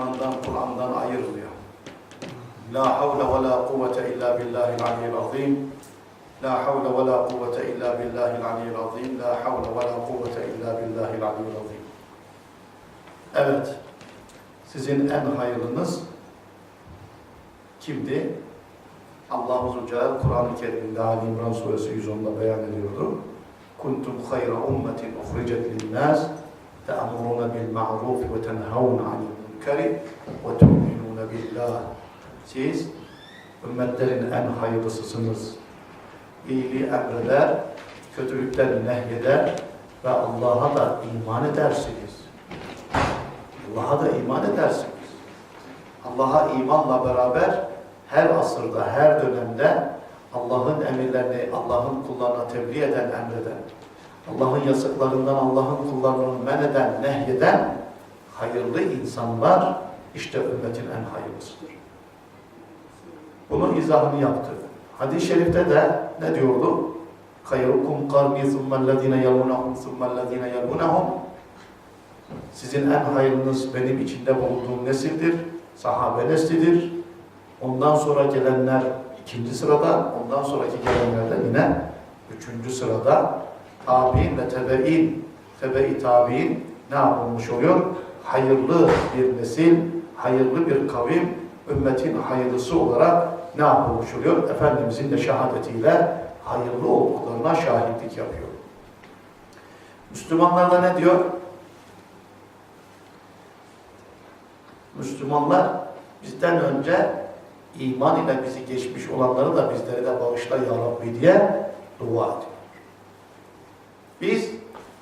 Kur'an'dan, Kur'an'dan ayırmıyor. La havle ve la kuvvete illa billahil aliyyil azim. La havle ve la kuvvete illa billahil aliyyil azim. La havle ve la kuvvete illa billahil aliyyil azim. Evet, sizin en hayırlınız kimdi? Allah-u Zülcelal Kur'an-ı Kerim'de Ali İmran Suresi 110'da beyan ediyordu. Kuntum hayra ummetin uhricet linnâs te'amuruna bil ma'ruf ve tenhavun anil münkeri ve tu'minuna billah. Siz ümmetlerin en hayırlısısınız. İyiliği emreder, kötülükten nehyeder ve Allah'a da iman edersiniz. Allah'a da iman edersiniz. Allah'a imanla beraber her asırda, her dönemde Allah'ın emirlerini, Allah'ın kullarına tebliğ eden, emreden, Allah'ın yasaklarından Allah'ın kullarını men eden, nehyeden hayırlı insanlar işte ümmetin en hayırlısıdır. Bunun izahını yaptı. Hadis-i şerifte de ne diyordu? Hayrukum karni thummellezine yalunahum thummellezine yalunahum Sizin en hayırlınız benim içinde bulunduğum nesildir. Sahabe neslidir. Ondan sonra gelenler ikinci sırada, ondan sonraki gelenler de yine üçüncü sırada tabi'in ve tebe'in, tebe-i tabi'in ne yapılmış oluyor? Hayırlı bir nesil, hayırlı bir kavim, ümmetin hayırlısı olarak ne yapılmış oluyor? Efendimizin de şehadetiyle hayırlı olduklarına şahitlik yapıyor. Müslümanlar da ne diyor? Müslümanlar bizden önce iman ile bizi geçmiş olanları da bizleri de bağışla ya Rabbi diye dua ediyor. Biz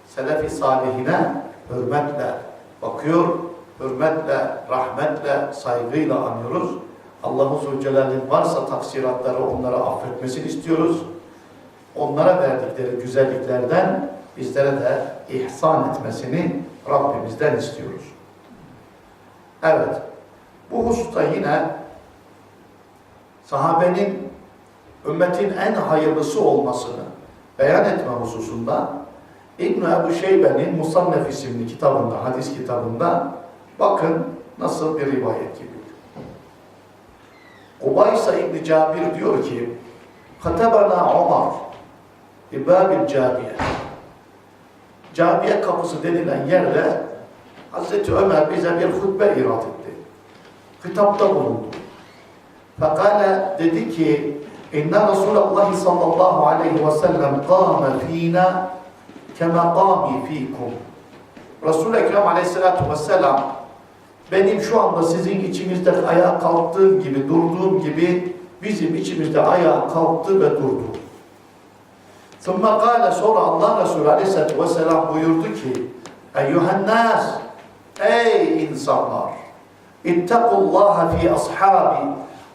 Selefi Salihine hürmetle bakıyor, hürmetle, rahmetle, saygıyla anıyoruz. Allah-u Zülcelal'in varsa taksiratları onlara affetmesini istiyoruz. Onlara verdikleri güzelliklerden bizlere de ihsan etmesini Rabbimizden istiyoruz. Evet, bu hususta yine sahabenin ümmetin en hayırlısı olmasını beyan etme hususunda İbn Ebu Şeybe'nin Musannef isimli kitabında, hadis kitabında bakın nasıl bir rivayet gibi. Ubaysa İbn Cabir diyor ki Katebana Omar İbabil Cabiye Cabiye kapısı denilen yerde Hazreti Ömer bize bir hutbe irat etti. Hitapta bulundu. Fekale dedi ki İnna Resulullah sallallahu aleyhi ve sellem kâme fîna kema kâmi fîkum. Resul-i Ekrem aleyhissalatu vesselam benim şu anda sizin içinizde ayağa kalktığım gibi, durduğum gibi bizim içimizde ayağa kalktı ve durdu. Sonra kâle sonra Allah Resulü aleyhissalatu vesselam buyurdu ki Eyyühennâs Ey insanlar! İttekullaha fi ashabi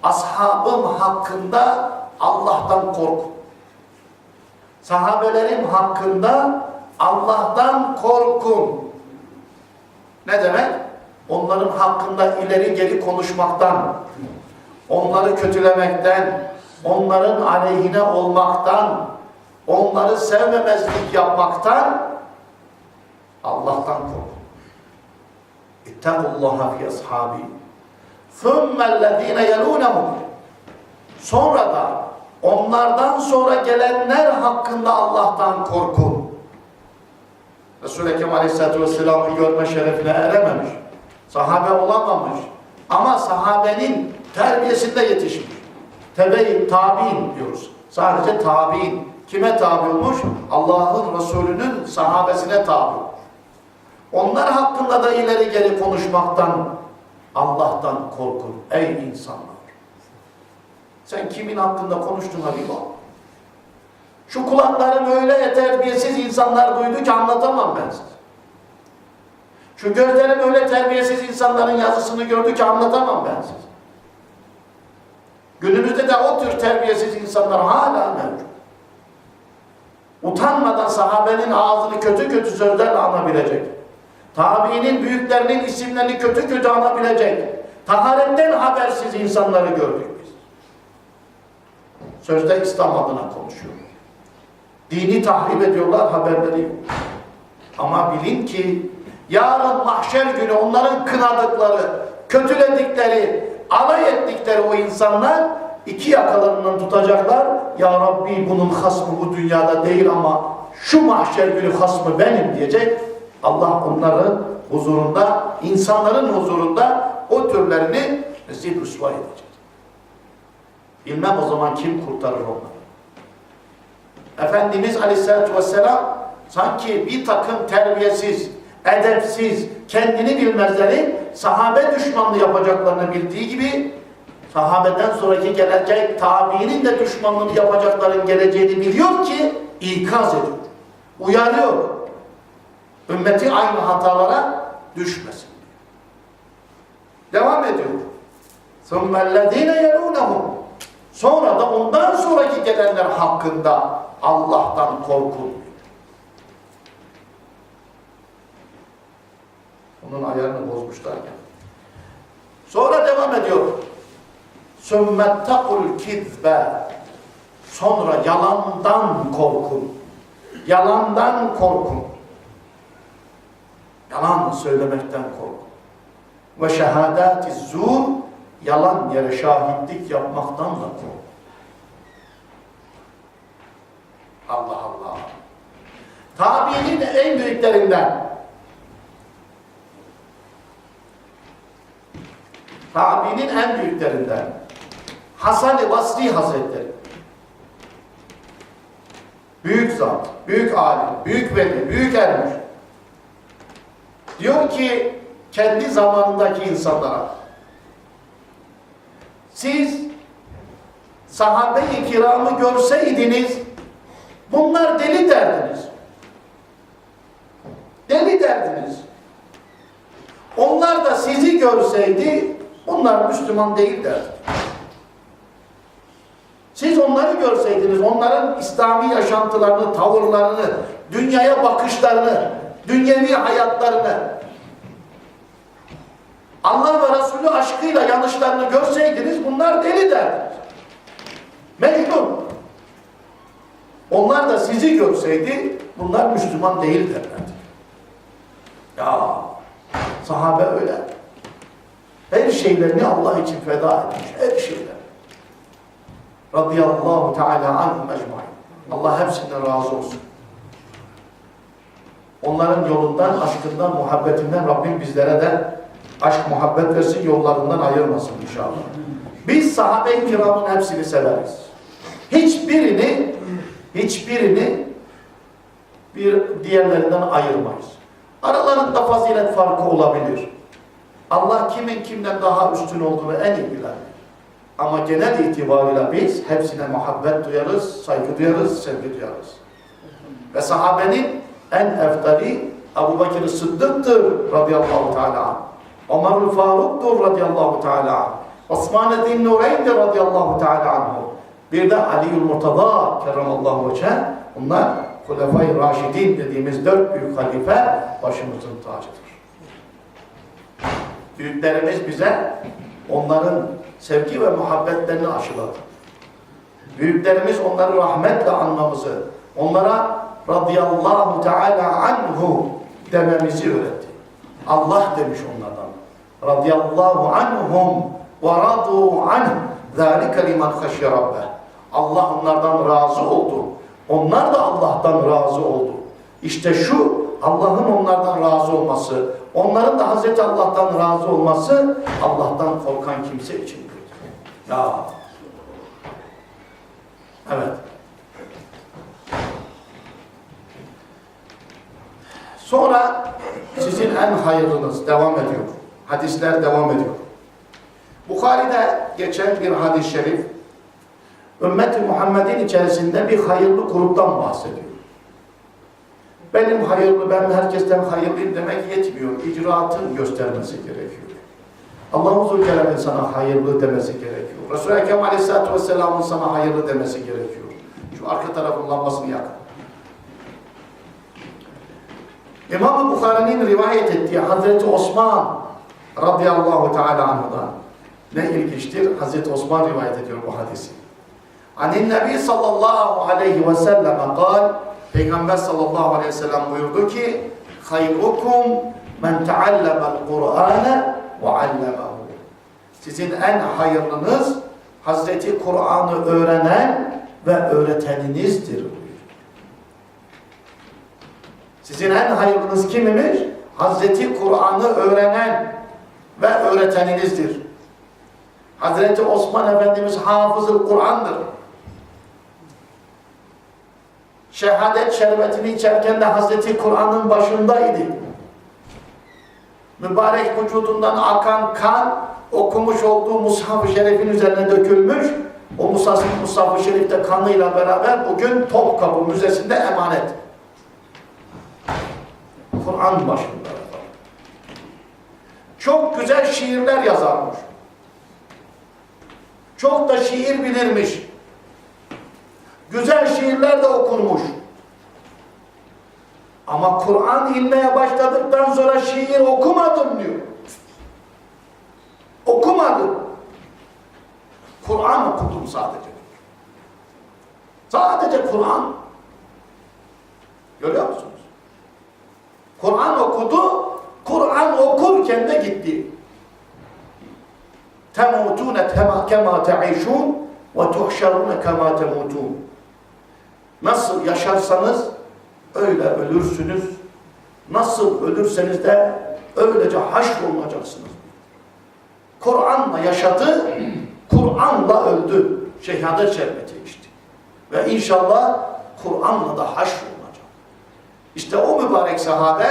Ashabım hakkında Allah'tan korkun. Sahabelerim hakkında Allah'tan korkun. Ne demek? Onların hakkında ileri geri konuşmaktan, onları kötülemekten, onların aleyhine olmaktan, onları sevmemezlik yapmaktan Allah'tan korkun. İttakullaha fi ashabi. Thummellezine yelûnehum. Sonra da onlardan sonra gelenler hakkında Allah'tan korkun. Resul-i Ekrem Aleyhisselatü Vesselam'ı görme şerefine erememiş. Sahabe olamamış. Ama sahabenin terbiyesinde yetişmiş. Tebe-i tabi'in diyoruz. Sadece tabi'in. Kime tabi olmuş? Allah'ın Resulü'nün sahabesine tabi. Onlar hakkında da ileri geri konuşmaktan Allah'tan korkun ey insanlar. Sen kimin hakkında konuştuğuna bir bak. Şu kulaklarım öyle terbiyesiz insanlar duydu ki anlatamam ben size. Şu gözlerim öyle terbiyesiz insanların yazısını gördü ki anlatamam ben size. Günümüzde de o tür terbiyesiz insanlar hala mevcut. Utanmadan sahabenin ağzını kötü kötü sözlerle anabilecek. Tabiinin büyüklerinin isimlerini kötü kötü anabilecek. Taharetten habersiz insanları gördük biz. Sözde İslam adına konuşuyor. Dini tahrip ediyorlar haberleri yok. Ama bilin ki Yarın mahşer günü onların kınadıkları, kötüledikleri, alay ettikleri o insanlar iki yakalarından tutacaklar. Ya Rabbi bunun hasmı bu dünyada değil ama şu mahşer günü hasmı benim diyecek. Allah onların huzurunda, insanların huzurunda o türlerini rezil rüsva edecek. Bilmem o zaman kim kurtarır onları. Efendimiz Aleyhisselatü Vesselam sanki bir takım terbiyesiz, edepsiz, kendini bilmezleri sahabe düşmanlığı yapacaklarını bildiği gibi sahabeden sonraki gelecek tabiinin de düşmanlığını yapacakların geleceğini biliyor ki ikaz ediyor. Uyarıyor. Ümmeti aynı hatalara düşmesin. Devam ediyor. ثُمَّ الَّذ۪ينَ يَلُونَهُمْ Sonra da ondan sonraki gelenler hakkında Allah'tan korkun. Onun ayarını bozmuşlar ya. Sonra devam ediyor. Sümmettakul kizbe. Sonra yalandan korkun. Yalandan korkun. Yalan söylemekten korkun. Ve şehadati zur yalan yere şahitlik yapmaktan da korkun. Allah Allah. Tabiinin en büyüklerinden. Tabiinin en büyüklerinden. Hasan-ı Basri Hazretleri. Büyük zat, büyük alim, büyük veli, büyük ermiş. Diyor ki kendi zamanındaki insanlara siz sahabe-i kiramı görseydiniz bunlar deli derdiniz. Deli derdiniz. Onlar da sizi görseydi bunlar Müslüman değil derdi. Siz onları görseydiniz, onların İslami yaşantılarını, tavırlarını, dünyaya bakışlarını, dünyevi hayatlarını, Allah ve Resulü aşkıyla yanlışlarını görseydiniz bunlar deli derdiniz. Mecnun. Onlar da sizi görseydi bunlar Müslüman değil derlerdi. Ya sahabe öyle. Her şeylerini Allah için feda etmiş. Her şeyler. Radıyallahu Teala anhum ecmain. Allah hepsinden razı olsun. Onların yolundan, aşkından, muhabbetinden Rabbim bizlere de aşk, muhabbet versin, yollarından ayırmasın inşallah. Biz sahabe-i kiramın hepsini severiz. Hiçbirini, hiçbirini bir diğerlerinden ayırmayız. Aralarında fazilet farkı olabilir. Allah kimin kimden daha üstün olduğunu en iyi bilir. Ama genel itibariyle biz hepsine muhabbet duyarız, saygı duyarız, sevgi duyarız. Ve sahabenin en eftali Ebu Bekir Sıddık'tır radıyallahu teala. Ömer Faruk'tur radıyallahu teala. Osman Eddin Nureyn'dir radıyallahu teala anhu. Bir de Ali'ül Murtada kerramallahu veçhe. Bunlar Hulefai Raşidin dediğimiz dört büyük halife başımızın tacıdır. Büyüklerimiz bize onların sevgi ve muhabbetlerini aşıladı. Büyüklerimiz onları rahmetle anmamızı, onlara radıyallahu teala anhu dememizi öğretti. Allah demiş onlardan. Radıyallahu anhum ve radu anh zâlike liman haşye rabbeh. Allah onlardan razı oldu. Onlar da Allah'tan razı oldu. İşte şu Allah'ın onlardan razı olması, onların da Hazreti Allah'tan razı olması Allah'tan korkan kimse içindir. Ya. Evet. Sonra sizin en hayırlınız devam ediyor. Hadisler devam ediyor. Bukhari'de geçen bir hadis-i şerif Ümmet-i Muhammed'in içerisinde bir hayırlı gruptan bahsediyor. Benim hayırlı, ben herkesten hayırlıyım demek yetmiyor. İcraatın göstermesi gerekiyor. Allah-u Zülcelal'in sana hayırlı demesi gerekiyor. Resul-i Ekrem Aleyhisselatü Vesselam'ın sana hayırlı demesi gerekiyor. Şu arka tarafın lambasını yakın. İmam-ı Bukhari'nin rivayet ettiği Hazreti Osman radıyallahu teala anhudan ne ilginçtir? Hazreti Osman rivayet ediyor bu hadisi. Anin Nebi sallallahu aleyhi ve sellem kal Peygamber sallallahu aleyhi ve sellem buyurdu ki hayrukum men teallemel Kur'ane ve allemehu. Sizin en hayırlınız Hazreti Kur'an'ı öğrenen ve öğreteninizdir. buyuruyor. Sizin en hayırlınız kimmiş? Hazreti Kur'an'ı öğrenen ve öğreteninizdir. Hazreti Osman Efendimiz hafızı Kur'an'dır. Şehadet şerbetini içerken de Hazreti Kur'an'ın başındaydı. Mübarek vücudundan akan kan okumuş olduğu Mushaf-ı Şerif'in üzerine dökülmüş. O Mushaf- Mushaf-ı Şerif'te kanıyla beraber bugün Topkapı Müzesi'nde emanet. Kur'an başında. Çok güzel şiirler yazarmış. Çok da şiir bilirmiş. Güzel şiirler de okunmuş. Ama Kur'an inmeye başladıktan sonra şiir okumadım diyor. Okumadım. Kur'an okudum sadece. Sadece Kur'an. Görüyor musunuz? Kur'an okudu, Kur'an okurken de gitti. Temutune kema te'işun ve tuhşarune kema temutun. Nasıl yaşarsanız öyle ölürsünüz. Nasıl ölürseniz de öylece haşrolunacaksınız. Kur'an'la yaşadı, Kur'an'la öldü. Şehadet şerbeti içti. Ve inşallah Kur'an'la da haşrolunacak. İşte o mübarek sahabe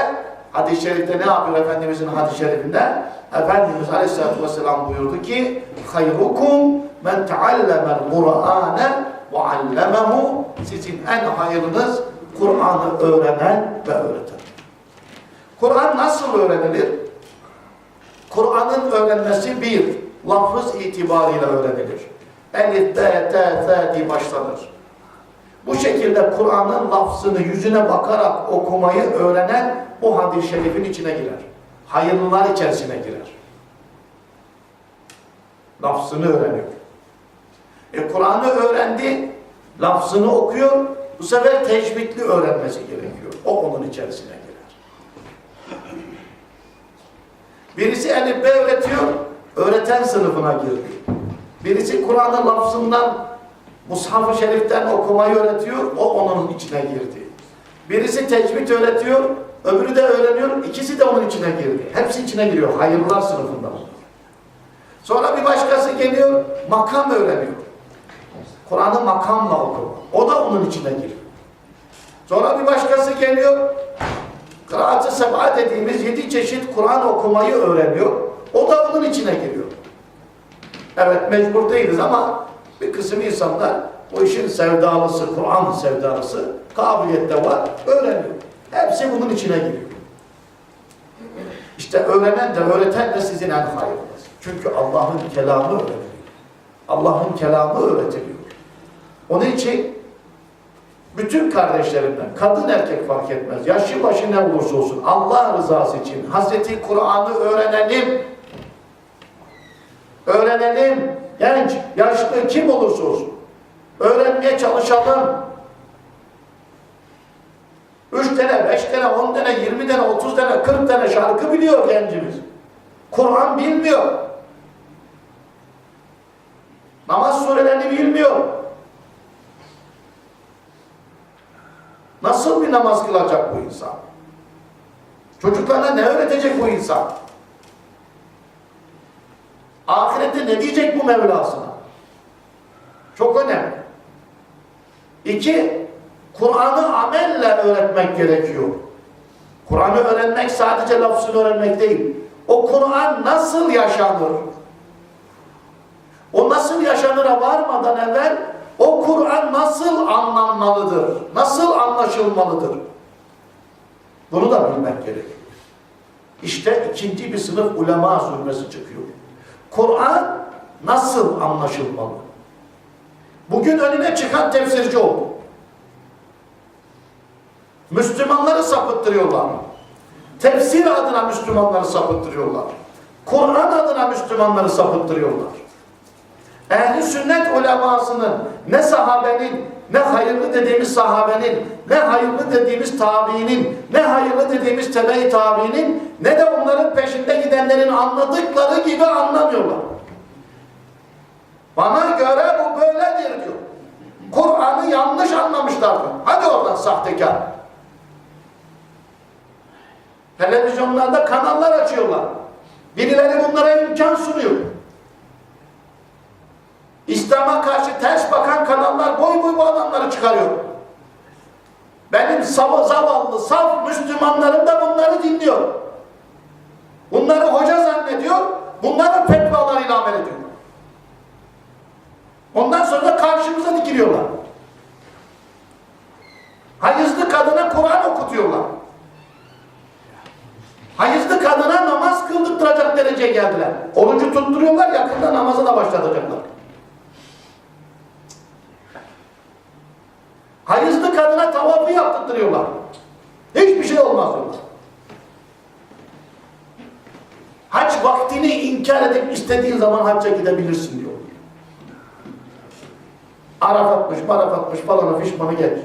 hadis-i şerifte ne yapıyor Efendimizin hadis-i şerifinde? Efendimiz Aleyhisselatü Vesselam buyurdu ki Hayrukum men teallemel Kur'ane ve allemehu Sizin en hayırınız Kur'an'ı öğrenen ve öğreten. Kur'an nasıl öğrenilir? Kur'an'ın öğrenmesi bir, lafız itibarıyla öğrenilir. Elif, B, T, F diye başlanır. Bu şekilde Kur'an'ın lafzını yüzüne bakarak okumayı öğrenen o hadis-i şerifin içine girer. Hayırlılar içerisine girer. Lafzını öğreniyor. E Kur'an'ı öğrendi, lafzını okuyor, bu sefer tecvidli öğrenmesi gerekiyor. O onun içerisine girer. Birisi Elif B öğretiyor, öğreten sınıfına girdi. Birisi Kur'an'ın lafzından, Mushaf-ı Şerif'ten okumayı öğretiyor, o onun içine girdi. Birisi tecvid öğretiyor, öbürü de öğreniyor, ikisi de onun içine girdi. Hepsi içine giriyor, hayırlılar sınıfında. Sonra bir başkası geliyor, makam öğreniyor. Kur'an'ı makamla okuma. O da onun içine giriyor. Sonra bir başkası geliyor, Kıraat-ı Seba dediğimiz yedi çeşit Kur'an okumayı öğreniyor. O da onun içine giriyor. Evet mecbur değiliz ama bir kısım insanlar bu işin sevdalısı, Kur'an sevdalısı kabiliyette var, öğreniyor. Hepsi bunun içine giriyor. İşte öğrenen de öğreten de sizin en hayırlınız. Çünkü Allah'ın kelamı öğreniliyor. Allah'ın kelamı öğretiliyor. Onun için bütün kardeşlerimden, kadın erkek fark etmez, yaşı başı ne olursa olsun Allah rızası için Hazreti Kur'an'ı öğrenelim. Öğrenelim. Genç, yaşlı kim olursa olsun. Öğrenmeye çalışalım. Üç tane, beş tane, on tane, yirmi tane, otuz tane, kırk tane şarkı biliyor gencimiz. Kur'an bilmiyor. Namaz surelerini bilmiyor. Nasıl bir namaz kılacak bu insan? Çocuklarına ne öğretecek bu insan? Ahirette ne diyecek bu Mevlasına? Çok önemli. İki, Kur'an'ı amelle öğretmek gerekiyor. Kur'an'ı öğrenmek sadece lafzını öğrenmek değil. O Kur'an nasıl yaşanır? O nasıl yaşanıra varmadan evvel o Kur'an nasıl anlanmalıdır? Nasıl anlaşılmalıdır? Bunu da bilmek gerekiyor. İşte ikinci bir sınıf ulema zümresi çıkıyor. Kur'an nasıl anlaşılmalı? Bugün önüne çıkan tefsirci oldu. Müslümanları sapıttırıyorlar. Tefsir adına Müslümanları sapıttırıyorlar. Kur'an adına Müslümanları sapıttırıyorlar. Ehli sünnet ulemasının ne sahabenin ne hayırlı dediğimiz sahabenin, ne hayırlı dediğimiz tabiinin, ne hayırlı dediğimiz tebe-i tabiinin, ne de onların peşinde gidenlerin anladıkları gibi anlamıyorlar. Bana göre bu böyledir diyor. Kur'an'ı yanlış anlamışlardı. Hadi oradan sahtekar. Televizyonlarda kanallar açıyorlar. Birileri bunlara imkan sunuyor. İslam'a karşı ters bakan kanallar boy boy bu adamları çıkarıyor. Benim sav zavallı, saf Müslümanlarım da bunları dinliyor. Bunları hoca zannediyor, bunları fetvalarıyla amel ediyor. Ondan sonra da karşımıza dikiliyorlar. Hayızlı kadına Kur'an okutuyorlar. Hayızlı kadına namaz kıldırtacak dereceye geldiler. Orucu tutturuyorlar, yakında namaza da başlatacaklar. Kadına tavafı yaptırtıyorlar. Hiçbir şey olmaz diyorlar. Hac vaktini inkar edip istediğin zaman hacca gidebilirsin diyor. Arafatmış, marafatmış falanı fişmanı geç.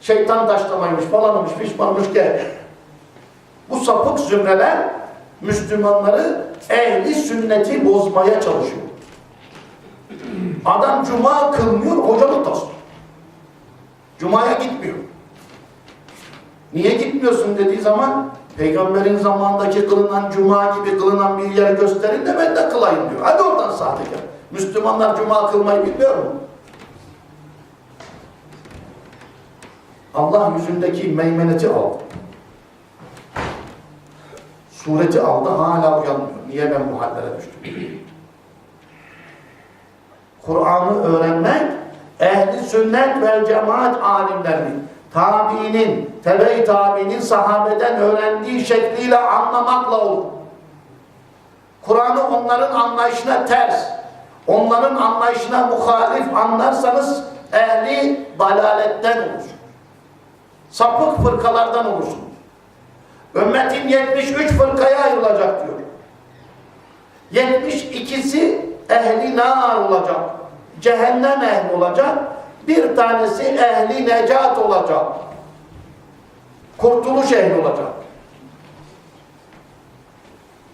Şeytan taşlamaymış falanımış fişmanmış gel. Bu sapık zümreler Müslümanları ehli sünneti bozmaya çalışıyor. Adam cuma kılmıyor, hocalık taslıyor. Cuma'ya gitmiyor. Niye gitmiyorsun dediği zaman peygamberin zamandaki kılınan cuma gibi kılınan bir yer gösterin de ben de kılayım diyor. Hadi oradan sahtekar. Müslümanlar cuma kılmayı bilmiyor mu? Allah yüzündeki meymeneti aldı. Sureti aldı hala uyanmıyor. Niye ben bu hallere düştüm? Kur'an'ı öğrenmek ehli sünnet ve cemaat alimlerinin, tabiinin, tebe-i tabiinin sahabeden öğrendiği şekliyle anlamakla olur. Kur'an'ı onların anlayışına ters, onların anlayışına muhalif anlarsanız ehli dalaletten olur. Sapık fırkalardan olursunuz. Ümmetin 73 fırkaya ayrılacak diyor. 72'si ehli nar olacak. Cehennem ehli olacak. Bir tanesi ehli necat olacak. Kurtuluş ehli olacak.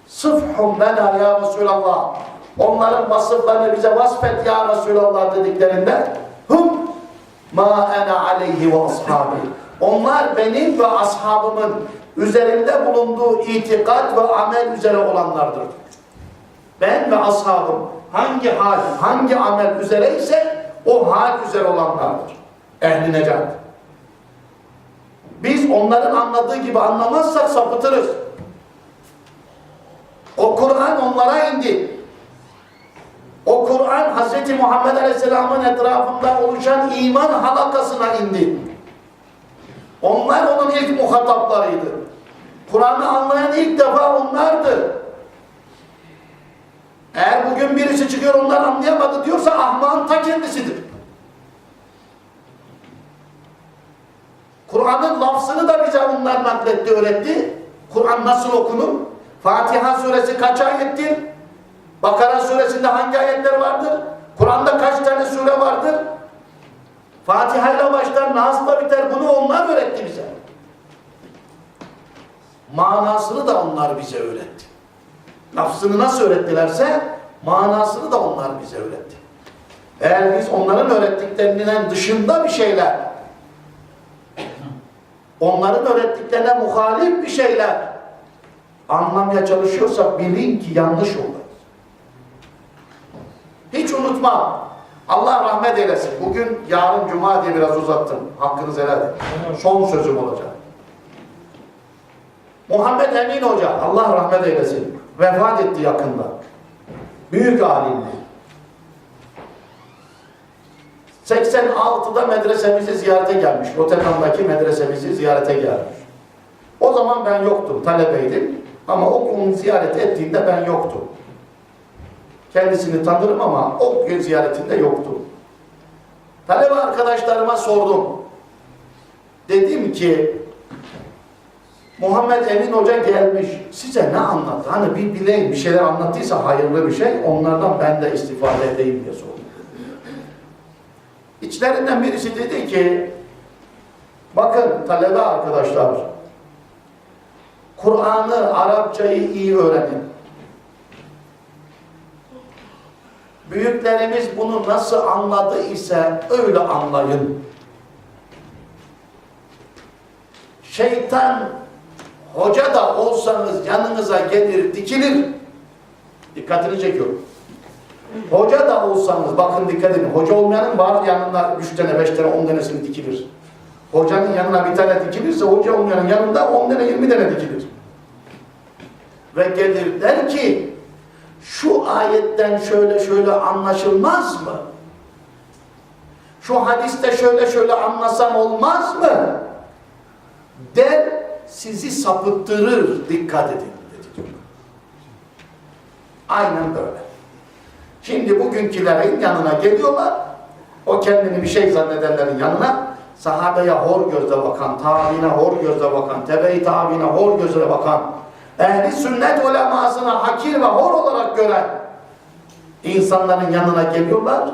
Sıfhum lena ya Resulallah. Onların vasıflarını bize vasfet ya Resulallah dediklerinde hum ma ene aleyhi ve ashabi. Onlar benim ve ashabımın üzerinde bulunduğu itikat ve amel üzere olanlardır. Ben ve ashabım hangi hal, hangi amel üzere ise o hal üzere olanlardır. Ehli necat. Biz onların anladığı gibi anlamazsak sapıtırız. O Kur'an onlara indi. O Kur'an Hz. Muhammed Aleyhisselam'ın etrafında oluşan iman halakasına indi. Onlar onun ilk muhataplarıydı. Kur'an'ı anlayan ilk defa onlardı. Eğer bugün birisi çıkıyor onlar anlayamadı diyorsa ahmağın ta kendisidir. Kur'an'ın lafzını da bize onlar nakletti, öğretti. Kur'an nasıl okunur? Fatiha suresi kaç ayettir? Bakara suresinde hangi ayetler vardır? Kur'an'da kaç tane sure vardır? Fatiha ile başlar, Nas'la biter. Bunu onlar öğretti bize. Manasını da onlar bize öğretti. Lafzını nasıl öğrettilerse manasını da onlar bize öğretti. Eğer biz onların öğrettiklerinden dışında bir şeyler onların öğrettiklerine muhalif bir şeyler anlamaya çalışıyorsak bilin ki yanlış olur. Hiç unutma. Allah rahmet eylesin. Bugün yarın cuma diye biraz uzattım. Hakkınızı helal edin. Son sözüm olacak. Muhammed Emin Hoca, Allah rahmet eylesin. Vefat etti yakında. Büyük alimdi. 86'da medresemizi ziyarete gelmiş. Rotterdam'daki medresemizi ziyarete gelmiş. O zaman ben yoktum, talebeydim. Ama okulun ziyaret ettiğinde ben yoktum. Kendisini tanırım ama o gün ziyaretinde yoktu. Talebe arkadaşlarıma sordum. Dedim ki Muhammed Emin Hoca gelmiş. Size ne anlattı? Hani bir bileyim bir şeyler anlattıysa hayırlı bir şey onlardan ben de istifade edeyim diye sordum. İçlerinden birisi dedi ki, bakın talebe arkadaşlar, Kur'an'ı, Arapçayı iyi öğrenin. Büyüklerimiz bunu nasıl anladı ise öyle anlayın. Şeytan hoca da olsanız yanınıza gelir, dikilir. Dikkatini çekiyorum. Hoca da olsanız, bakın dikkat edin, hoca olmayanın var yanında üç tane, beş tane, on tanesini dikilir. Hocanın yanına bir tane dikilirse, hoca olmayanın yanında on tane, yirmi tane dikilir. Ve gelir der ki, şu ayetten şöyle şöyle anlaşılmaz mı? Şu hadiste şöyle şöyle anlasam olmaz mı? Der, sizi sapıttırır, dikkat edin dedi. Aynen böyle. Şimdi bugünkülerin yanına geliyorlar, o kendini bir şey zannedenlerin yanına, sahabeye hor gözle bakan, tabiine hor gözle bakan, tebe-i tabiine hor gözle bakan, ehli sünnet ulemasına hakir ve hor olarak gören insanların yanına geliyorlar.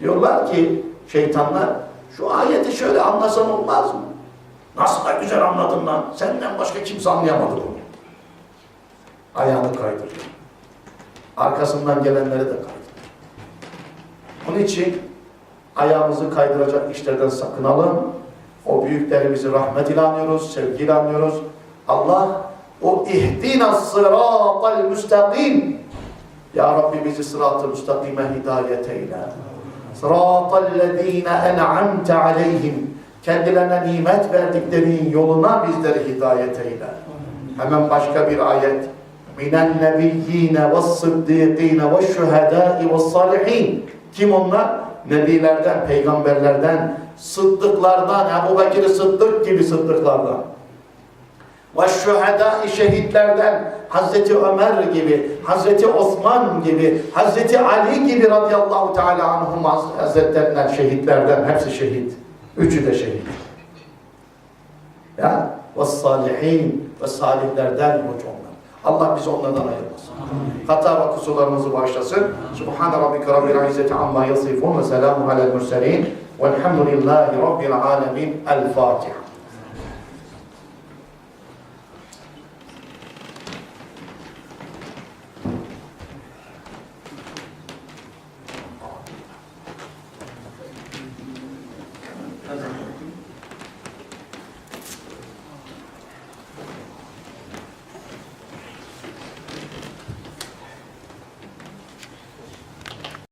Diyorlar ki şeytanlar, şu ayeti şöyle anlasan olmaz mı? Nasıl da güzel anladın lan, senden başka kimse anlayamadı bunu. Ayağını kaydırıyor. Arkasından gelenleri de kaydırıyor. Bunun için ayağımızı kaydıracak işlerden sakınalım. O büyüklerimizi rahmet ile anıyoruz, sevgiyle anıyoruz. Allah o ihdina sıratal müstakim Ya Rabbi bizi sırat-ı müstakime hidayet eyle. Sıratal lezine en'amte aleyhim kendilerine nimet verdiklerinin yoluna bizleri hidayet eyle. Hemen başka bir ayet. Minen nebiyyine ve sıddîkîne ve şühedâi ve salihin. Kim onlar? Nebilerden, peygamberlerden, sıddıklardan, Ebu Bekir Sıddık gibi sıddıklardan. Ve şühedâi şehitlerden, Hazreti Ömer gibi, Hazreti Osman gibi, Hazreti Ali gibi radıyallahu teala anhum hazretlerinden, şehitlerden, hepsi şehit. Üçü de şehit. Ya, ve salihin ve salihlerden hoca onlar. Allah bizi onlardan ayırmasın. Hata ve kusurlarımızı bağışlasın. Subhane rabbike rabbil izzeti amma yasifun ve selamun alel murselin. Velhamdülillahi rabbil alemin. El Fatiha.